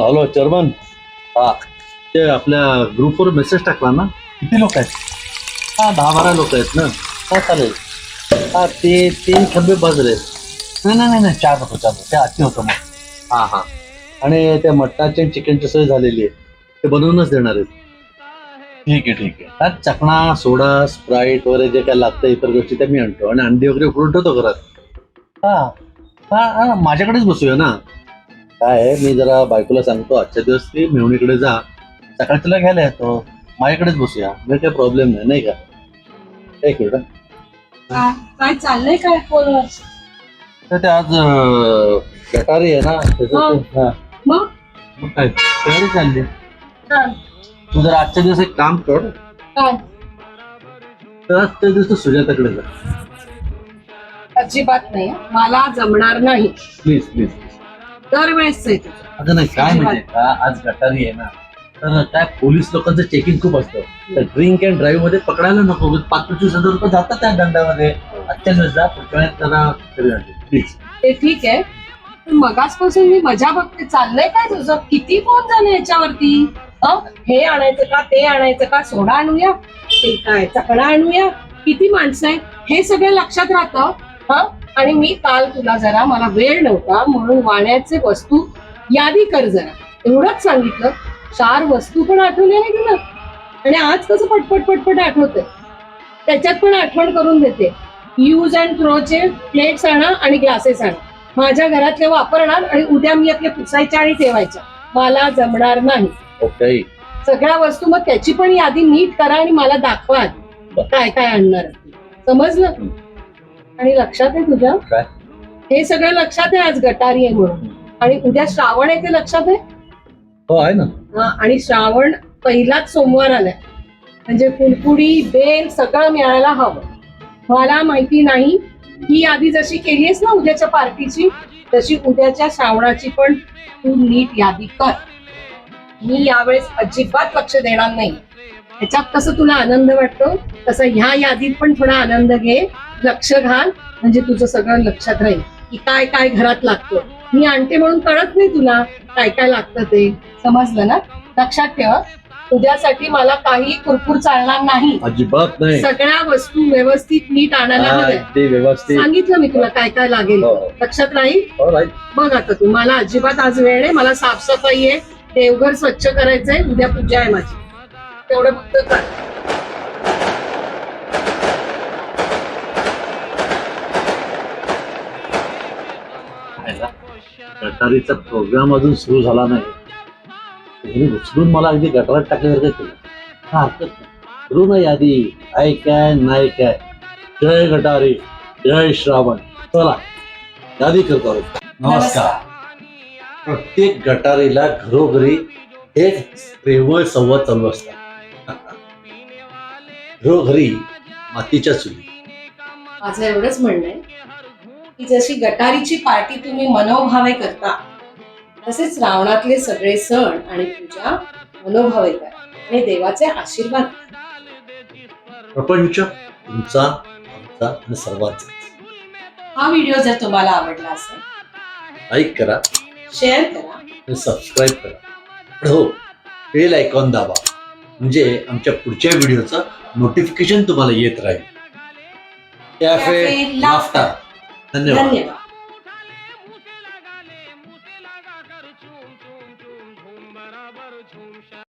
Hello चर्मन हा ते आपल्या ग्रुपवर मेसेज टाकला ना. किती लोक आहेत? हा दहा बारा लोक आहेत ना. हा चालेल. हा ते तीन खंबे बाजले नाही नाही नाही, नाही चार नको चार नको. ते अति होतं मग. हा हा. आणि त्या मटणाची आणि चिकनची सोय झालेली आहे. ते बनवूनच देणार आहेत. ठीक आहे ठीक आहे. त्यात चकणा सोडा स्प्राईट वगैरे जे काय लागतं इतर गोष्टी त्या मी आणतो. आणि अंडी वगैरे उकडून ठेवतो घरात. हा. हा हा माझ्याकडेच बसूया ना. काय आहे, मी जरा बायकोला सांगतो आजच्या दिवस ती मेहुणीकडे जा. सकाळी तुला घ्यायला येतो. माझ्याकडेच बसूया. म्हणजे काही प्रॉब्लेम नाही नाही का? एक मिनिट हं. काय काय चाललंय काय फोनवर तर ते आज अं, गटारी आहे ना त्याचं ते- हा. मग? मग काय? तयारी चालली. काय तू जर आजच्या दिवस एक काम कर. काय तर आजच्या दिवस तू सुजाताकडे जा. अजिबात नाही. मला जमणार नाही. प्लीज प्लीज दरवेळेस आहे. अगं नाही काय म्हणजे का? आज गटारी आहे ना. तर काय पोलीस लोकांचं चेकिंग खूप असतं. तर ड्रिंक अँड ड्राईव्हमध्ये पकडायला नको. पाच पंचवीस हजार रुपये जातात त्या दंडामध्ये. आजच्या दिवस जा पुढच्या वेळेस जरा प्लीज ते ठीक आहे. पण मगासपासून मी मजा बघते. चाललंय काय तुझं? किती फोन झाले याच्यावरती? अ हे आणायचं का? ते आणायचं का? सोडा आणूया. ते काय? चकणा आणूया. किती माणसं आहेत? हे सगळं लक्षात राहतं. हा? आणि मी काल तुला जरा मला वेळ नव्हता म्हणून वाण्याचे वस्तू यादी कर जरा. एवढंच सांगितलं. चार वस्तू पण आठवल्या नाही तुला? आणि आज कसं पटपट पटपट आठवतंय? त्याच्यात पण आठवण करून देते. यूज अँड थ्रोचे प्लेट्स आणा आणि ग्लासेस आणा. माझ्या घरातले वापरणार आणि उद्या मी आपल्या पुसायच्या आणि ठेवायच्या मला जमणार नाही. ओके सगळ्या वस्तू मग त्याची पण यादी नीट करा आणि मला दाखवा. काय काय आणणार. समजलं. आणि लक्षात आहे तुझ्या? काय? हे सगळं लक्षात आहे आज गटारी आहे म्हणून. आणि उद्या श्रावण आहे ते लक्षात आहे? हो आहे ना. हा, आणि श्रावण पहिलाच सोमवार आलाय. म्हणजे फुलपुडी बेल सगळं मिळायला हवं. मला माहिती नाही ही यादी जशी केलीयस ना उद्याच्या पार्टीची तशी उद्याच्या श्रावणाची पण तू नीट यादी कर. मी यावेळेस अजिबात लक्ष देणार नाही. ह्याच्यात कसं तुला आनंद वाटतो? तसं ह्या यादीत पण थोडा आनंद घे लक्ष घाल म्हणजे तुझं सगळं लक्षात राहील की काय काय घरात लागतं. मी आणते म्हणून कळत नाही तुला काय काय लागतं ते. समजलं ना? लक्षात ठेवा. उद्यासाठी मला काही कुरकुर चालणार नाही. अजिबात नाही. सगळ्या वस्तू व्यवस्थित नीट आणायला हा, हव्या ते व्यवस्थित. सांगितलं मी तुला काय काय लागेल. हो. लक्षात राहील? हो, right. बघ आता तू. मला अजिबात आज वेळ आहे मला साफसफाई आहे. देवघर स्वच्छ करायचंय. उद्या पूजा आहे माझी. तेवढं फक्त गटारीचा प्रोग्राम अजून सुरू झाला नाही. उचलून मला अगदी गटारात टाकल्यासारखं केलं. हा हरकत नाही. करू ना यादी. आहे काय नाही काय. जय गटारी जय श्रावण. चला यादी करतो नमस्कार. प्रत्येक गटारीला घरोघरी एक प्रेमळ संवाद चालू असतात घरोघरी मातीच्या चुली. माझं एवढंच म्हणणं आहे की जशी गटारीची पार्टी तुम्ही मनोभावे करता तसेच श्रावणातले सगळे सण आणि पूजा मनोभावे करा आणि देवाचे आशीर्वाद. प्रपंच तुमचा आमचा आणि सर्वांचा. हा व्हिडिओ जर तुम्हाला आवडला असेल लाईक करा शेअर करा आणि सबस्क्राईब करा. हो बेल आयकॉन दाबा. म्हणजे आमच्या पुढच्या व्हिडिओचं नोटिफिकेशन तुम्हाला येत राहील. कॅफे कॅफे लाफ्टा धन्यवाद. धन्यवाद.